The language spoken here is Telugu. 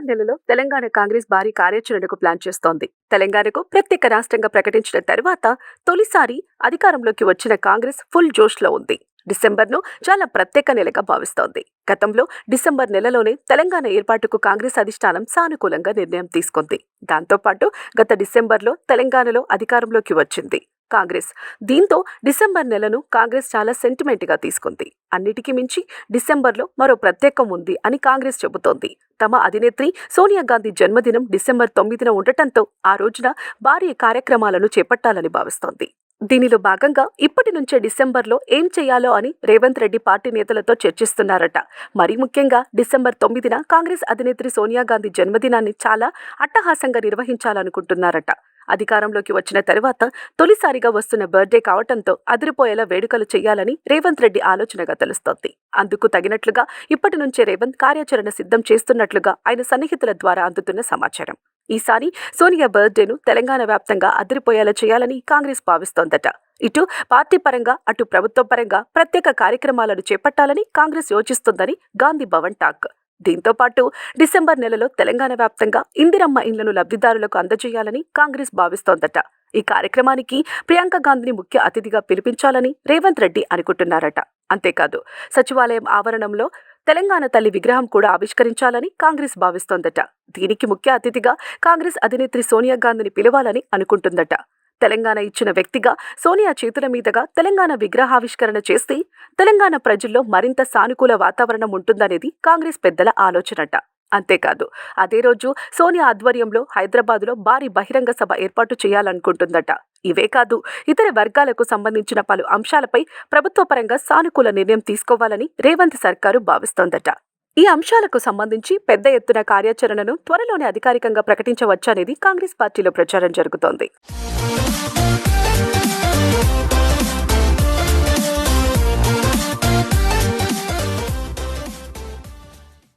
డిసెంబర్ నెలలో తెలంగాణ కాంగ్రెస్ భారీ కార్యాచరణకు ప్లాన్ చేస్తోంది. తెలంగాణకు ప్రత్యేక రాష్ట్రంగా ప్రకటించిన తర్వాత తొలిసారి అధికారంలోకి వచ్చిన కాంగ్రెస్ ఫుల్ జోష్లో ఉంది. డిసెంబర్ను చాలా ప్రత్యేక నెలగా భావిస్తోంది. గతంలో డిసెంబర్ నెలలోనే తెలంగాణ ఏర్పాటుకు కాంగ్రెస్ అధిష్టానం సానుకూలంగా నిర్ణయం తీసుకుంది. దాంతోపాటు గత డిసెంబర్లో తెలంగాణలో అధికారంలోకి వచ్చింది. కాంగ్రెస్. దీంతో డిసెంబర్ నెలను కాంగ్రెస్ చాలా సెంటిమెంట్గా తీసుకుంది. అన్నిటికీ మించి డిసెంబర్లో మరో ప్రత్యేకం ఉంది అని కాంగ్రెస్ చెబుతోంది. తమ అధినేత్రి సోనియా గాంధీ జన్మదినం డిసెంబర్ తొమ్మిదిన ఉండటంతో ఆ రోజున భారీ కార్యక్రమాలను చేపట్టాలని భావిస్తోంది. దీనిలో భాగంగా ఇప్పటి నుంచే డిసెంబర్లో ఏం చేయాలో అని రేవంత్ రెడ్డి పార్టీ నేతలతో చర్చిస్తున్నారట. మరీ ముఖ్యంగా డిసెంబర్ తొమ్మిదిన కాంగ్రెస్ అధినేత్రి సోనియా గాంధీ జన్మదినాన్ని చాలా అట్టహాసంగా నిర్వహించాలనుకుంటున్నారట. అధికారంలోకి వచ్చిన తర్వాత తొలిసారిగా వస్తున్న బర్త్డే కావటంతో అదిరిపోయేలా వేడుకలు చేయాలని రేవంత్ రెడ్డి ఆలోచనగా తెలుస్తోంది. అందుకు తగినట్లుగా ఇప్పటి నుంచే రేవంత్ కార్యాచరణ సిద్ధం చేస్తున్నట్లుగా ఆయన సన్నిహితుల ద్వారా అందుతున్న సమాచారం. ఈసారి సోనియా బర్త్డేను తెలంగాణ వ్యాప్తంగా అదిరిపోయేలా చేయాలని కాంగ్రెస్ భావిస్తోందట. ఇటు పార్టీ పరంగా అటు ప్రభుత్వ పరంగా ప్రత్యేక కార్యక్రమాలను చేపట్టాలని కాంగ్రెస్ యోచిస్తోందని గాంధీ భవన్ టాక్. దీంతో పాటు డిసెంబర్ నెలలో తెలంగాణ వ్యాప్తంగా ఇందిరమ్మ ఇండ్లను లబ్ధిదారులకు అందజేయాలని కాంగ్రెస్ భావిస్తోందట. ఈ కార్యక్రమానికి ప్రియాంక గాంధీని ముఖ్య అతిథిగా పిలిపించాలని రేవంత్ రెడ్డి అనుకుంటున్నారట. అంతేకాదు సచివాలయం ఆవరణంలో తెలంగాణ తల్లి విగ్రహం కూడా ఆవిష్కరించాలని కాంగ్రెస్ భావిస్తోందట. దీనికి ముఖ్య అతిథిగా కాంగ్రెస్ అధినేత్రి సోనియా గాంధీని పిలవాలని అనుకుంటుందట. తెలంగాణ ఇచ్చిన వ్యక్తిగా సోనియా చేతుల మీదుగా తెలంగాణ విగ్రహావిష్కరణ చేస్తే తెలంగాణ ప్రజల్లో మరింత సానుకూల వాతావరణం ఉంటుందనేది కాంగ్రెస్ పెద్దల ఆలోచనట. అంతేకాదు అదే రోజు సోనియా ఆధ్వర్యంలో హైదరాబాదులో భారీ బహిరంగ సభ ఏర్పాటు చేయాలనుకుంటుందట. ఇవే కాదు ఇతర వర్గాలకు సంబంధించిన పలు అంశాలపై ప్రభుత్వ పరంగా సానుకూల నిర్ణయం తీసుకోవాలని రేవంత్ సర్కారు భావిస్తోందట. ఈ అంశాలకు సంబంధించి పెద్ద ఎత్తున కార్యాచరణను త్వరలోనే అధికారికంగా ప్రకటించవచ్చనేది కాంగ్రెస్ పార్టీలో ప్రచారం జరుగుతోంది.